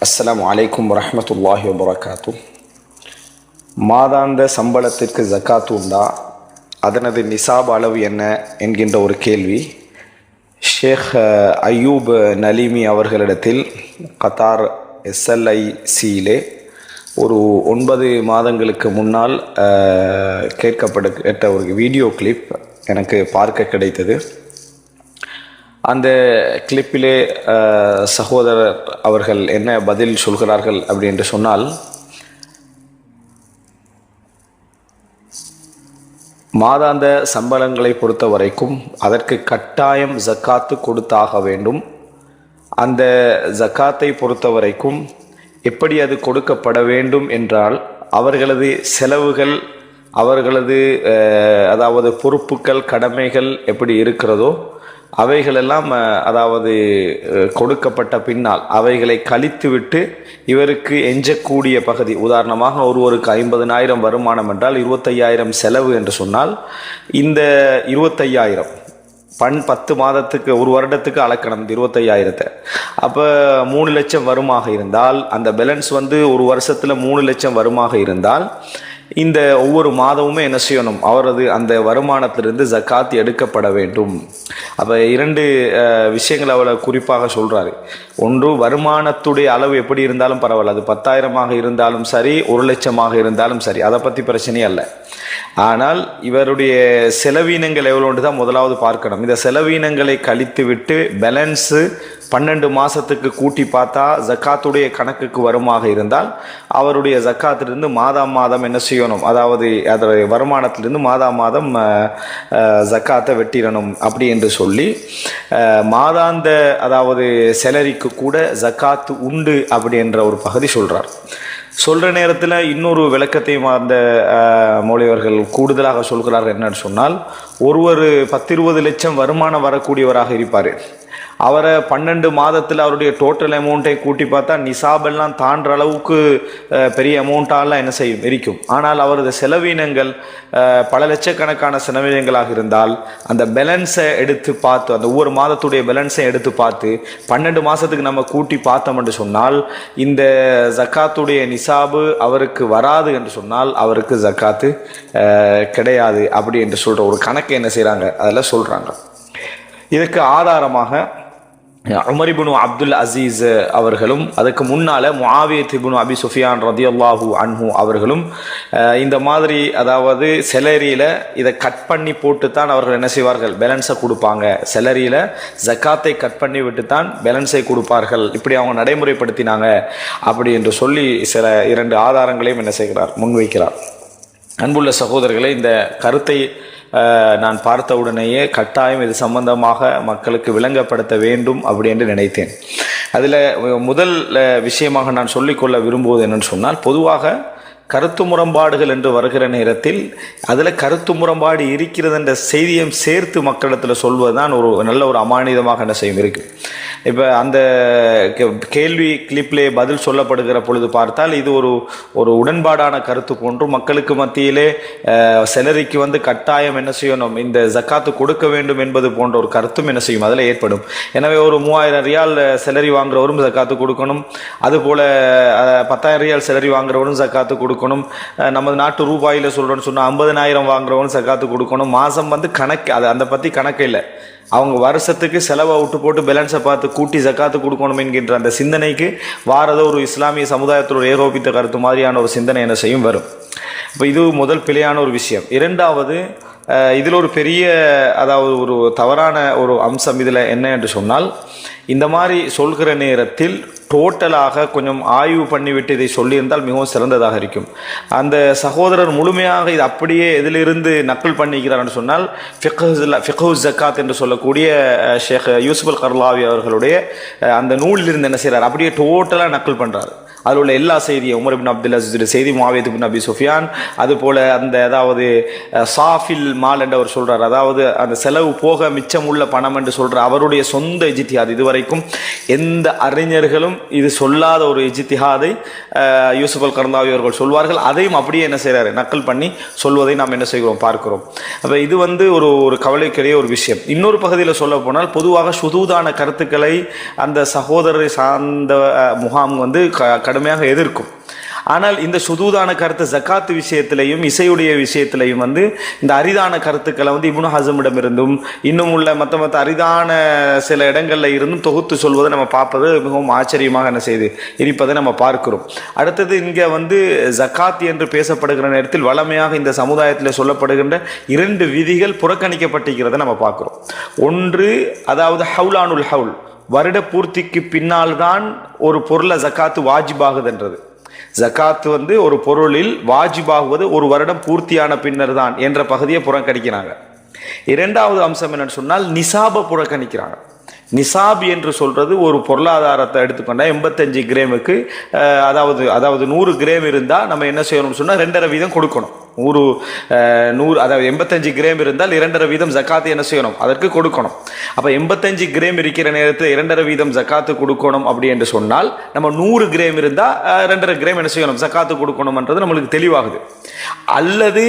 அஸ்லாம் அலைக்கும் வரமத்துல்லாஹி வபரகாத்து. மாதாந்த சம்பளத்திற்கு ஜக்காத்து உண்டா? அதனது நிசாப் அளவு என்ன? என்கின்ற ஒரு கேள்வி. ஷேக் அஹ், அய்யூப் நலீமி அவர்களிடத்தில் கத்தார் எஸ்எல்ஐசியிலே ஒரு ஒன்பது மாதங்களுக்கு முன்னால் கேட்கப்பட கேட்ட ஒரு வீடியோ கிளிப் எனக்கு பார்க்க கிடைத்தது. அந்த கிளிப்பிலே சகோதரர் அவர்கள் என்ன பதில் சொல்கிறார்கள் அப்படி என்று சொன்னால் மாதாந்த சம்பளங்களை பொறுத்த வரைக்கும் அதற்கு கட்டாயம் ஜக்காத்து கொடுத்தாக வேண்டும். அந்த ஜக்காத்தை பொறுத்த வரைக்கும் எப்படி அது கொடுக்கப்பட வேண்டும் என்றால் அவர்களது செலவுகள் அவர்களது அதாவது பொறுப்புகள் கடமைகள் எப்படி இருக்கிறதோ அவைகளெல்லாம் அதாவது கொடுக்கப்பட்ட பின்னால் அவைகளை கழித்துவிட்டு இவருக்கு எஞ்சக்கூடிய பகுதி. உதாரணமாக ஒருவருக்கு ஐம்பதனாயிரம் வருமானம் என்றால் இருபத்தையாயிரம் செலவு என்று சொன்னால் இந்த இருபத்தையாயிரம் பண் பத்து மாதத்துக்கு ஒரு வருடத்துக்கு அளக்கணும் இந்த இருபத்தையாயிரத்தை. அப்போ மூணு லட்சம் வருமாக இருந்தால் அந்த பேலன்ஸ் வந்து ஒரு வருஷத்தில் மூணு லட்சம் வருமாக இருந்தால் இந்த ஒவ்வொரு மாதமுமே என்ன செய்யணும்? அவரது அந்த வருமானத்திலிருந்து ஜக்காத் எடுக்கப்பட வேண்டும். அப்போ இரண்டு விஷயங்கள் அவளை குறிப்பாக சொல்கிறாரு ஒன்று வருமானத்துடைய அளவு எப்படி இருந்தாலும் பரவாயில்ல. அது பத்தாயிரமாக இருந்தாலும் சரி ஒரு லட்சமாக இருந்தாலும் சரி. அதை பற்றி பிரச்சனையே அல்ல. ஆனால் இவருடைய செலவீனங்கள் எவ்வளோன்று தான் முதலாவது பார்க்கணும். இந்த செலவீனங்களை கழித்து விட்டு பேலன்ஸு பன்னெண்டு மாதத்துக்கு கூட்டி பார்த்தா ஜக்காத்துடைய கணக்குக்கு வருமாக இருந்தால் அவருடைய ஜக்காத்திலிருந்து மாதம் மாதம் என்ன செய்யணும்? அதாவது அதோடைய வருமானத்திலிருந்து மாதா மாதம் ஜக்காத்தை வெட்டிடணும் அப்படி என்று சொல்லி மாதாந்த அதாவது செலரிக்கு கூட ஜக்காத்து உண்டு அப்படி என்ற ஒரு பகுதி சொல்கிறார் சொல்கிற நேரத்தில் இன்னொரு விளக்கத்தையும் அந்த அஹ், மௌலியவர்கள் கூடுதலாக சொல்கிறார்கள் என்னன்னு சொன்னால் ஒருவர் பத்து இருபது லட்சம் வருமானம் வரக்கூடியவராக இருப்பார். அவரை பன்னெண்டு மாதத்தில் அவருடைய டோட்டல் அமௌண்ட்டை கூட்டி பார்த்தா நிசாபெல்லாம் தாண்டுற அளவுக்கு பெரிய அமௌண்ட்டாலாம் என்ன செய்யும்? இருக்கும் ஆனால் அவரது செலவினங்கள் பல லட்சக்கணக்கான செலவினங்களாக இருந்தால் அந்த பேலன்ஸை எடுத்து பார்த்து அந்த ஒவ்வொரு மாதத்துடைய பேலன்ஸை எடுத்து பார்த்து பன்னெண்டு மாதத்துக்கு நம்ம கூட்டி பார்த்தோம் என்று சொன்னால் இந்த ஜக்காத்துடைய நிசாபு அவருக்கு வராது என்று சொன்னால் அவருக்கு ஜக்காத்து கிடையாது. அப்படி என்று சொல்கிற ஒரு கணக்கு என்ன செய்கிறாங்க அதில் சொல்கிறாங்க இதுக்கு ஆதாரமாக உமரிபுனு அப்துல் அசீஸ் அவர்களும் அதுக்கு முன்னால முஆவியத் இப்னு அபி சுஃபியான் ரதியல்லாஹு அன்ஹு அவர்களும் இந்த மாதிரி அதாவது செலரியில் இதை கட் பண்ணி போட்டு தான் அவர்கள் என்ன செய்வார்கள்? பேலன்ஸை கொடுப்பாங்க. செலரியில் ஜக்காத்தை கட் பண்ணி விட்டு தான் பேலன்ஸை கொடுப்பார்கள். இப்படி அவங்க நடைமுறைப்படுத்தினாங்க அப்படி என்று சொல்லி சில இரண்டு ஆதாரங்களையும் என்ன செய்கிறார்? முன்வைக்கிறார். அன்புள்ள சகோதரர்களை இந்த கருத்தை நான் பார்த்த உடனேயே கட்டாயம் இது சம்பந்தமாக மக்களுக்கு விளங்கப்படுத்த வேண்டும் அப்படி என்று நினைத்தேன். அதில் முதல் விஷயமாக நான் சொல்லிக்கொள்ள விரும்புவது என்னன்னு சொன்னால் பொதுவாக கருத்து முரண்பாடுகள் என்று வருகிற நேரத்தில் அதில் கருத்து முரண்பாடு இருக்கிறது என்ற செய்தியும் சேர்த்து மக்களிடத்தில் சொல்வது தான் ஒரு நல்ல ஒரு அமானிதமாக என்ன செய்யும் இருக்கு. இப்போ அந்த கே- கேள்வி கிளிப்பிலே பதில் சொல்லப்படுகிற பொழுது பார்த்தால் இது ஒரு ஒரு உடன்பாடான கருத்து போன்றும் மக்களுக்கு மத்தியிலே செலரிக்கு சிலருக்கு வந்து கட்டாயம் என்ன செய்யணும் இந்த ஜக்காத்து கொடுக்க வேண்டும் என்பது போன்ற ஒரு கருத்தும் என்ன செய்யும் அதில் ஏற்படும். எனவே ஒரு மூவாயிரம் ரியால் செலரி வாங்குறவரும் ஜக்காத்து கொடுக்கணும். அதுபோல் பத்தாயிரம் ரியால் செலரி வாங்குறவரும் ஜக்காத்து கொடுக்கணும். கொடுக்கணும். நமது நாட்டு ரூபாயில் சொல்கிறோன்னு சொன்னால் ஐம்பதனாயிரம் வாங்குறவரும் சக்காத்து கொடுக்கணும். மாதம் வந்து கணக்கு அது அந்த பற்றி கணக்கு இல்லை. அவங்க வருஷத்துக்கு செலவை விட்டு போட்டு பேலன்ஸை பார்த்து கூட்டி ஜக்காத்து கொடுக்கணும் என்கின்ற அந்த சிந்தனைக்கு வாரத ஒரு இஸ்லாமிய சமுதாயத்தில் ஒரு ஏகோபித்த கருத்து மாதிரியான ஒரு சிந்தனை என்ன செய்யும்? வரும். இப்போ இது முதல் பிழையான ஒரு விஷயம். இரண்டாவது இதில் ஒரு பெரிய அதாவது ஒரு தவறான ஒரு அம்சம் இதில் என்ன என்று சொன்னால் இந்த மாதிரி சொல்கிற நேரத்தில் டோட்டலாக கொஞ்சம் ஆய்வு பண்ணிவிட்டு இதை சொல்லியிருந்தால் மிகவும் சிறந்ததாக இருக்கும். அந்த சகோதரர் முழுமையாக இது அப்படியே இதிலிருந்து நக்கல் பண்ணிக்கிறார்னு சொன்னால் ஃபிகஹு ஜக்காத் என்று சொல்லக்கூடிய ஷேக் யூசுப் அல் கர்லாவி அவர்களுடைய அந்த நூலிலிருந்து என்ன செய்கிறார் அப்படியே டோட்டலாக நக்கல் பண்ணுறாரு அதில் உள்ள எல்லா செய்தியும் உமர் பின் அப்துல் அசீஸ் செய்தி மாவேத் பின் அபி சுஃபியான். அது போல் அந்த அதாவது சாஃபில் மால் என்று அவர் சொல்கிறார் அதாவது அந்த செலவு போக மிச்சம் உள்ள பணம் என்று சொல்கிற அவருடைய சொந்த இஜித்திஹாத் இதுவரைக்கும் எந்த அறிஞர்களும் இது சொல்லாத ஒரு இஜித்திஹாதை யூசுப் அல் கர்ந்தாவி அவர்கள் சொல்வார்கள். அதையும் அப்படியே என்ன செய்கிறார் நக்கல் பண்ணி சொல்வதை நாம் என்ன செய்கிறோம்? பார்க்கிறோம். அப்போ இது வந்து ஒரு ஒரு கவலைக்குரிய ஒரு விஷயம். இன்னொரு பகுதியில் சொல்ல போனால் பொதுவாக சுதூதான கருத்துக்களை அந்த சகோதரரை சார்ந்த முகாம் வந்து க- கடுமையாக எதிர்க்கும். ஆனால் இந்த சுதூதான கருத்து ஜக்காத்து விஷயத்திலையும் இசையுடைய விஷயத்திலையும் வந்து இந்த அரிதான கருத்துக்களை வந்து இப்னு ஹசமிடம் இருந்தும் இன்னும் உள்ள மற்ற மற்ற அரிதான சில இடங்களில் இருந்தும் தொகுத்து சொல்வதை நம்ம பார்ப்பது மிகவும் ஆச்சரியமாக என்ன செய்து இருப்பதை நம்ம பார்க்கிறோம். அடுத்தது இங்கே வந்து ஜக்காத் என்று பேசப்படுகிற நேரத்தில் வளமையாக இந்த சமுதாயத்தில் சொல்லப்படுகின்ற இரண்டு விதிகள் புறக்கணிக்கப்பட்டிருக்கிறதை நம்ம பார்க்குறோம். ஒன்று அதாவது ஹவுலானுல் ஹவுல். வருட பூர்த்திக்கு பின்னால் தான் ஒரு பொருளை ஜக்காத்து வாஜிபாகுதுன்றது. ஜக்காத்து வந்து ஒரு பொருளில் வாஜிபாகுவது ஒரு வருடம் பூர்த்தியான பின்னர் தான் என்ற பகுதியை புறக்கணிக்கிறாங்க. இரண்டாவது அம்சம் என்னன்னு சொன்னால் நிசாபை புறக்கணிக்கிறாங்க. நிசாப் என்று சொல்றது ஒரு பொருளாதாரத்தை எடுத்துக்கொண்டா எண்பத்தஞ்சு கிராமுக்கு அதாவது அதாவது நூறு கிராம் இருந்தால் நம்ம என்ன செய்யணும்னு சொன்னால் ரெண்டரை வீதம் கொடுக்கணும். நூறு நூறு அதாவது எண்பத்தஞ்சு கிராம் இருந்தால் இரண்டரை வீதம் ஜக்காத்து என்ன செய்யணும்? அதற்கு கொடுக்கணும். அப்போ எண்பத்தஞ்சு கிராம் இருக்கிற நேரத்தில் இரண்டரை வீதம் ஜக்காத்து கொடுக்கணும் அப்படி என்று சொன்னால் நம்ம நூறு கிராம் இருந்தால் ரெண்டரை கிராம் என்ன செய்யணும்? ஜக்காத்து கொடுக்கணும்ன்றது நம்மளுக்கு தெளிவாகுது. அல்லது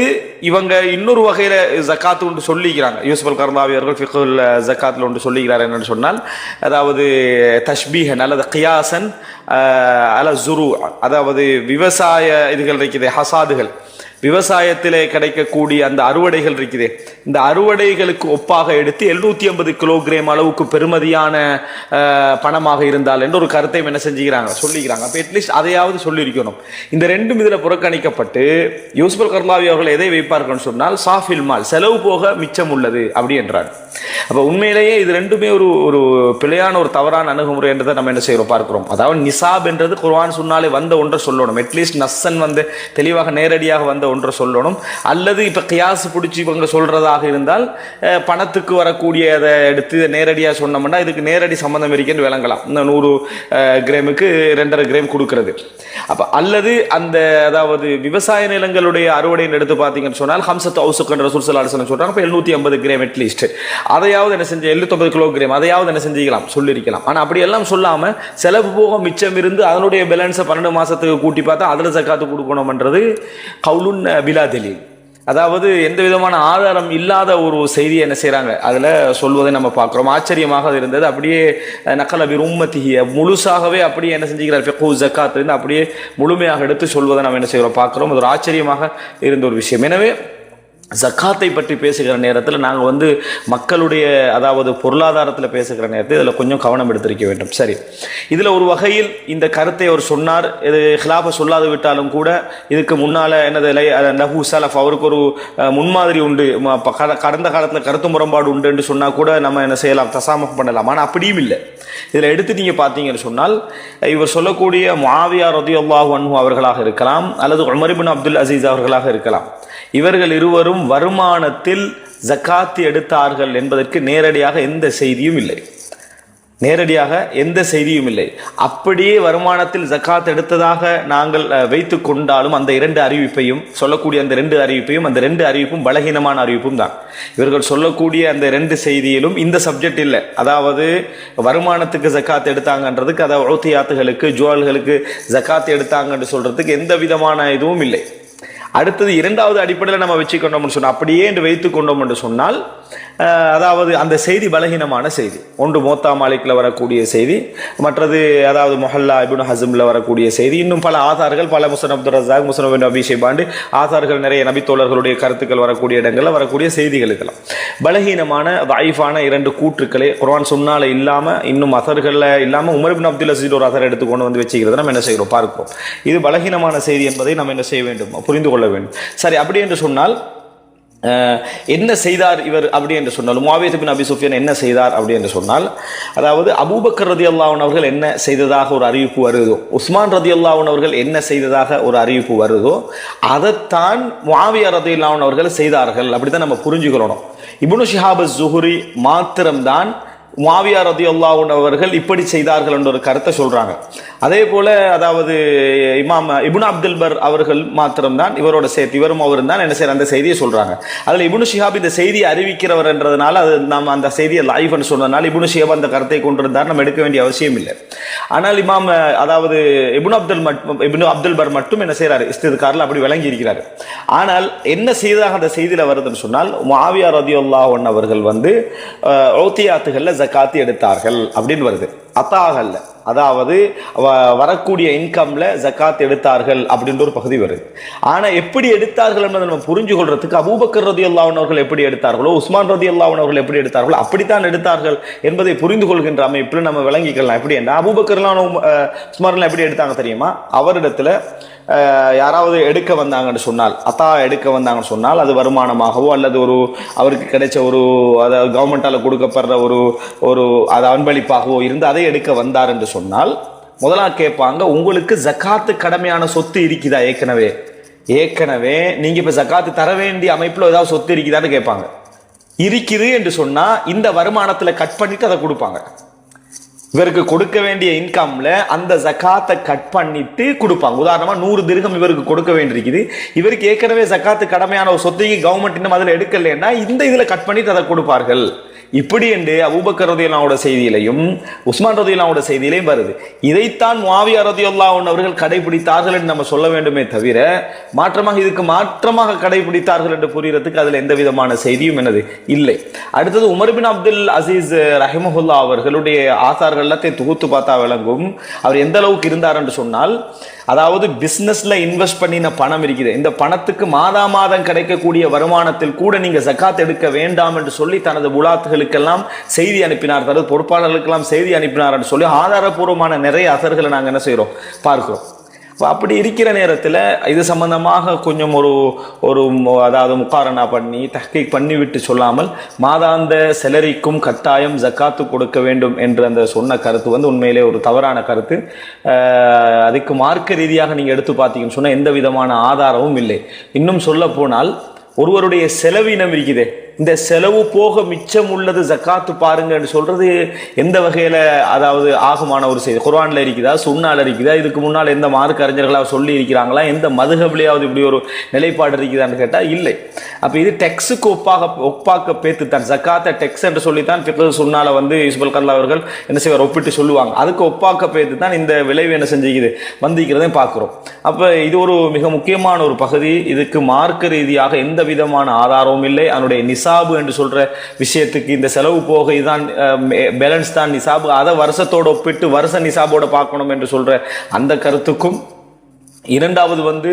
இவங்க இன்னொரு வகையில் ஜக்காத்து ஒன்று சொல்லிக்கிறாங்க. யூசுப் அல் கர்மாவி அவர்கள் ஃபிகுல் ஜக்காத்தில் ஒன்று சொல்லிக்கிறார் என்னென்னு சொன்னால் அதாவது தஷ்பீஹன் அல்லது கியாசன் அல ஜுரு அதாவது விவசாய இதுகள் இருக்குது ஹசாதுகள். விவசாயத்திலே கிடைக்கக்கூடிய அந்த அறுவடைகள் இருக்குது இந்த அறுவடைகளுக்கு ஒப்பாக எடுத்து எழுநூத்தி ஐம்பது கிலோகிராம் அளவுக்கு பெருமதியான பணமாக இருந்தால் என்று ஒரு கருத்தை என்ன செஞ்சுக்கிறாங்க சொல்லிக்கிறாங்க. அப்போ அட்லீஸ்ட் அதையாவது சொல்லியிருக்கணும். இந்த ரெண்டும் இதில் புறக்கணிக்கப்பட்டு யூஸ்பல் கர்லாவி அவர்கள் எதை வைப்பார்கள்னு சொன்னால் சாஃபில் மால் செலவு போக மிச்சம் உள்ளது அப்படி என்றார். அப்போ உண்மையிலேயே இது ரெண்டுமே ஒரு ஒரு பிழையான ஒரு தவறான அணுகுமுறை என்றதை நம்ம என்ன செய்கிறோம் பார்க்கிறோம். அதாவது நிசாப் என்றது குர்வான் சொன்னாலே வந்த ஒன்றை சொல்லணும். அட்லீஸ்ட் நஸ்ஸன் வந்து தெளிவாக நேரடியாக வந்த ஒன்றை சொல்லணும். அல்லது இப்போ கியாஸ் பிடிச்சி இவங்க சொல்றதாக இருந்தால் பணத்துக்கு வரக்கூடிய அதை எடுத்து இதை நேரடியாக சொன்னோம்னா இதுக்கு நேரடி சம்மந்தம் இருக்கேன்னு விளங்கலாம் இந்த நூறு கிராமுக்கு ரெண்டரை கிராம் கொடுக்கறது. அப்போ அல்லது அந்த அதாவது விவசாய நிலங்களுடைய அறுவடைன்னு எடுத்து பார்த்தீங்கன்னு சொன்னால் ஹம்சத் ஹவுசுக்குன்ற ரசூல் சல்லா சொல்றாங்க இப்போ எழுநூற்றி ஐம்பது கிராம் அட்லீஸ்ட் அதையாவது என்ன செஞ்சு எழுநூத்தொம்பது கிலோ கிராம் அதையாவது என்ன செஞ்சுக்கலாம் சொல்லியிருக்கலாம். ஆனால் அப்படி எல்லாம் செலவு போக மிச்சம் இருந்து அதனுடைய பேலன்ஸை பன்னெண்டு மாதத்துக்கு கூட்டி பார்த்தா அதில் ஜக்காத்து கொடுக்கணும்ன்றது கவுலுன் பிலா தெலீல். அதாவது எந்த விதமான ஆதாரம் இல்லாத ஒரு செய்தியை என்ன செய்கிறாங்க அதில் சொல்வதை நம்ம பார்க்குறோம். ஆச்சரியமாக அது இருந்தது. அப்படியே நக்கல் அபி உம்மத்திகிய முழுசாகவே அப்படியே என்ன செஞ்சுக்கிறார்? ஃபெக்கூ ஜக்காத் இருந்து அப்படியே முழுமையாக எடுத்து சொல்வதை நம்ம என்ன செய்கிறோம்? பார்க்குறோம். அது ஒரு ஆச்சரியமாக இருந்த ஒரு விஷயம். எனவே ஜக்காத்தை பற்றி பேசுகிற நேரத்தில் நாங்கள் வந்து மக்களுடைய அதாவது பொருளாதாரத்தில் பேசுகிற நேரத்தில் இதில் கொஞ்சம் கவனம் எடுத்திருக்க வேண்டும். சரி. இதில் ஒரு வகையில் இந்த கருத்தை அவர் சொன்னார். இது ஹிலாஃபை சொல்லாது விட்டாலும் கூட இதுக்கு முன்னால் என்னது லை- சலஃப் அவருக்கு ஒரு முன்மாதிரி உண்டு. கடந்த காலத்தில் கருத்து முரண்பாடு உண்டு என்று சொன்னால் கூட நம்ம என்ன செய்யலாம் தசாமம் பண்ணலாம். ஆனால் அப்படியும் இல்லை. இதில் எடுத்து நீங்கள் பார்த்தீங்கன்னு சொன்னால் இவர் சொல்லக்கூடிய மாவியார் ரதியுல்லாஹ் அன்ஹு அவர்களாக இருக்கலாம் அல்லது உமரிபின் அப்துல் அசீஸ் அவர்களாக இருக்கலாம். இவர்கள் இருவரும் வருமானத்தில் ஜக்காத்து எடுத்தார்கள் என்பதற்கு நேரடியாக எந்த செய்தியும் இல்லை. நேரடியாக எந்த செய்தியும் இல்லை. அப்படியே வருமானத்தில் ஜக்காத் எடுத்ததாக நாங்கள் அஹ், கொண்டாலும் அந்த இரண்டு அறிவிப்பையும் சொல்லக்கூடிய அந்த ரெண்டு அறிவிப்பையும் அந்த ரெண்டு அறிவிப்பும் பலகீனமான அறிவிப்பும் தான். இவர்கள் சொல்லக்கூடிய அந்த ரெண்டு செய்தியிலும் இந்த சப்ஜெக்ட் இல்லை. அதாவது வருமானத்துக்கு ஜக்காத் எடுத்தாங்கன்றதுக்கு அதாவது ஓத்தியாத்துகளுக்கு ஜுவல்களுக்கு ஜக்காத் எடுத்தாங்கன்னு சொல்கிறதுக்கு எந்த விதமான இதுவும் இல்லை. அடுத்தது இரண்டாவது அடிப்படையில் நம்ம வச்சுக்கொண்டோம்னு சொன்னால் அப்படியே என்று வைத்து கொண்டோம் என்று சொன்னால் அதாவது அந்த செய்தி பலகீனமான செய்தி. ஒன்று மோத்தா மாலிக்கில் வரக்கூடிய செய்தி மற்றது அதாவது மொஹல்லா இபின் ஹசம்ல வரக்கூடிய செய்தி. இன்னும் பல ஆதார்கள் பல முசன் அப்துல் ரசாக் முசன் பின் அபி ஆதார்கள் நிறைய நபித்தோழர்களுடைய கருத்துக்கள் வரக்கூடிய இடங்களில் வரக்கூடிய செய்திகள் இதெல்லாம். பலகீனமான வாய்ஃபான இரண்டு கூற்றுக்களை குர்ஆன் சொன்னால் இல்லாமல் இன்னும் அசர்களில் இல்லாமல் உமர் பின் அப்துல் அசீத் ஒரு அசர் எடுத்து கொண்டு வந்து வச்சுக்கிறது நம்ம என்ன செய்கிறோம்? பார்ப்போம் இது பலகீனமான செய்தி என்பதை நம்ம என்ன செய்ய வேண்டும்? புரிந்து கொள்ள வேண்டும். சரி அப்படி என்று சொன்னால் என்ன செய்தார் இவர் அப்படி என்று சொன்னால் முவாவியத் பின் அபி சுஃபியன் என்ன செய்தார் அப்படி என்று சொன்னால் அதாவது அபூபக்கர் ரதி அவர்கள் என்ன செய்ததாக ஒரு அறிவிப்பு வருதோ உஸ்மான் ரதி அவர்கள் என்ன செய்ததாக ஒரு அறிவிப்பு வருதோ அதைத்தான் முவாவியா ரதி அவர்கள் செய்தார்கள். அப்படித்தான் நம்ம புரிஞ்சுக்கிறோம் இபுனு ஷிஹாபு ஜுஹுரி மாத்திரம்தான் மாவியா ரதி அவர்கள் இப்படி செய்தார்கள் என்ற ஒரு கருத்தை சொல்கிறாங்க அதே போல் அதாவது இமாம் இபுன் அப்துல் பர் அவர்கள் மாத்திரம்தான் இவரோட சேர்த்து இவரும் அவரும் தான் என்ன செய்யற அந்த செய்தியை சொல்கிறாங்க அதில் இபுனு ஷிஹாப் இந்த செய்தியை அறிவிக்கிறவர் என்றதுனால அது நம்ம அந்த செய்தியை லைஃப்னு சொன்னதுனால இபுனு ஷிஹாப் அந்த கருத்தை கொண்டிருந்தார் நம்ம எடுக்க வேண்டிய அவசியம் இல்லை. ஆனால் இமாம் அதாவது இபுன் அப்துல் மட் இபுனு அப்துல் பர் மட்டும் என்ன செய்கிறார் இஸ்திதுக்காரில் அப்படி விளங்கி இருக்கிறார். ஆனால் என்ன செய்ததாக அந்த செய்தியில் வருதுன்னு சொன்னால் மாவியா அல்லாஹன் அவர்கள் வந்து ஓத்தியாத்துகளில் காத்து எடுத்தார்கள் அப்படின்னு வருது. அத்தாகல்ல. அதாவது வ- வரக்கூடிய இன்கம்ல ஜக்காத் எடுத்தார்கள் அப்படின்ற ஒரு பகுதி வருது. ஆனா எப்படி எடுத்தார்கள் என்பதை நம்ம புரிஞ்சு கொள்றதுக்கு அபூபக்கர் ரதி அவர்கள் எப்படி எடுத்தார்களோ உஸ்மான் ரதி அவர்கள் எப்படி எடுத்தார்களோ அப்படித்தான் எடுத்தார்கள் என்பதை புரிந்து கொள்கின்ற அமைப்பில் நம்ம விளங்கிக்கலாம். எப்படி என்ன அபூபக்கர்லாம் உஸ்மான்லாம் எப்படி எடுத்தாங்க தெரியுமா? அவரிடத்துல யாராவது எடுக்க வந்தாங்கன்னு சொன்னால் அத்தா எடுக்க வந்தாங்கன்னு சொன்னால் அது வருமானமாகவோ அல்லது ஒரு அவருக்கு கிடைச்ச ஒரு அதாவது கவர்மெண்டால கொடுக்கப்படுற ஒரு ஒரு அது அன்பளிப்பாகவோ இருந்து அதை எடுக்க வந்தார் என்று சொன்னால் முதலாக கேட்பாங்க உங்களுக்கு ஜக்காத்து கடமையான சொத்து இருக்குதா ஏற்கனவே. ஏற்கனவே நீங்க இப்ப ஜக்காத்து தர வேண்டிய அமைப்புல ஏதாவது சொத்து இருக்குதான்னு கேட்பாங்க. இருக்குது என்று சொன்னா இந்த வருமானத்துல கட் பண்ணிட்டு அதை கொடுப்பாங்க. இவருக்கு கொடுக்க வேண்டிய இன்கம்ல அந்த ஜக்காத்தை கட் பண்ணிட்டு கொடுப்பாங்க. உதாரணமா நூறு திருகம் இவருக்கு கொடுக்க வேண்டியிருக்குது. இவருக்கு ஏற்கனவே ஜக்காத்து கடமையான ஒரு சொத்தைக்கு கவர்மெண்ட் இன்னும் அதில் எடுக்கலைன்னா இந்த இதுல கட் பண்ணிட்டு அதை கொடுப்பார்கள். இப்படி என்று அபூபக்கர் ரதியுல்லாவோட செய்தியிலையும் உஸ்மான் ரதியுல்லாவோட செய்தியிலையும் வருது. இதைத்தான் முவாவியா ரதியுல்லா அவர்கள் கடைபிடித்தார்கள் என்று நம்ம சொல்ல வேண்டுமே தவிர மாற்றமாக இதுக்கு மாற்றமாக கடைபிடித்தார்கள் என்று புரியறதுக்கு அதில் எந்த விதமான செய்தியும் என்னது இல்லை. அடுத்தது உமர்பின் அப்துல் அசீஸ் ரஹிமஹுல்லா அவர்களுடைய ஆசார்கள் எல்லாத்தையும் தொகுத்து பார்த்தா விளங்கும். அவர் எந்த அளவுக்கு இருந்தார் என்று சொன்னால் அதாவது பிஸ்னஸில் இன்வெஸ்ட் பண்ணின பணம் இருக்குது. இந்த பணத்துக்கு மாதா மாதம் கிடைக்கக்கூடிய வருமானத்தில் கூட நீங்க ஜக்காத் எடுக்க வேண்டாம் என்று சொல்லி தனது உலாத்துகளுக்கெல்லாம் செய்தி அனுப்பினார். தனது பொறுப்பாளர்களுக்கெல்லாம் செய்தி அனுப்பினார் என்று சொல்லி ஆதாரபூர்வமான நிறைய அசர்களை நாங்கள் என்ன செய்கிறோம் பார்க்கிறோம். அப்படி இருக்கிற நேரத்தில் இது சம்பந்தமாக கொஞ்சம் ஒரு ஒரு அதாவது முக்காரணா பண்ணி தஹ்கீக் பண்ணிவிட்டு சொல்லாமல் மாதாந்த செலரிக்கும் கட்டாயம் ஜக்காத்து கொடுக்க வேண்டும் என்று அந்த சொன்ன கருத்து வந்து உண்மையிலே ஒரு தவறான கருத்து. அதுக்கு மார்க்க ரீதியாக நீங்கள் எடுத்து பார்த்தீங்கன்னு சொன்னால் எந்த விதமான ஆதாரமும் இல்லை. இன்னும் சொல்ல போனால் ஒருவருடைய செலவினம் இருக்குதே. இந்த செலவு போக மிச்சம் உள்ளது ஜக்காத்து பாருங்கன்னு சொல்றது எந்த வகையில அதாவது ஆகமான ஒரு செய்தி? குர்வானில் இருக்குதா? சுண்ணால் இருக்குதா? இதுக்கு முன்னால் எந்த மார்க் அறிஞர்களாக சொல்லி இருக்கிறாங்களா? எந்த மதுகபிலையாவது இப்படி ஒரு நிலைப்பாடு இருக்குதான்னு கேட்டால் இல்லை. அப்போ இது டெக்ஸுக்கு ஒப்பாக ஒப்பாக்க பேத்து தான் ஜக்காத்தை டெக்ஸ் என்று சொல்லித்தான் பிறகு சுண்ணால வந்து யூசுபல் கல்லா அவர்கள் என்ன செய்வார்? ஒப்பிட்டு சொல்லுவாங்க. அதுக்கு ஒப்பாக்க பேத்து தான் இந்த விளைவு என்ன செஞ்சுக்குது? வந்திருக்கிறதையும் பார்க்குறோம். அப்போ இது ஒரு மிக முக்கியமான ஒரு பகுதி. இதுக்கு மார்க்க ரீதியாக எந்த விதமான ஆதாரமும் இல்லை. அதனுடைய நிசாபு என்று சொல்ற விஷயத்துக்கு இந்த செலவு போக இதுதான் பேலன்ஸ் தான் நிசாபு. அதை வருஷத்தோட ஒப்பிட்டு வருஷ நிசாபோட பார்க்கணும் என்று சொல்ற அந்த கருத்துக்கும் இரண்டாவது வந்து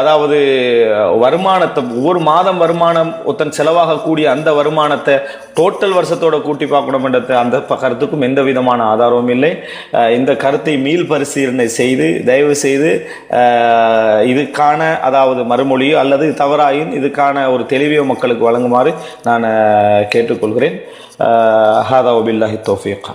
அதாவது வருமானத்தை ஒவ்வொரு மாதம் வருமானம் ஒருத்தன் செலவாகக்கூடிய அந்த வருமானத்தை டோட்டல் வருஷத்தோட கூட்டி பார்க்கணும்ன்றது அந்த ப- கருத்துக்கும் எந்த விதமான ஆதாரமும் இல்லை. இந்த கருத்தை மீள் பரிசீலனை செய்து தயவு செய்து இதுக்கான அதாவது மறுமொழியோ அல்லது தவறாயின் இதுக்கான ஒரு தெளிவையோ மக்களுக்கு வழங்குமாறு நான் கேட்டுக்கொள்கிறேன். ஹாதா ஒபில்லாஹி தௌஃபீகா.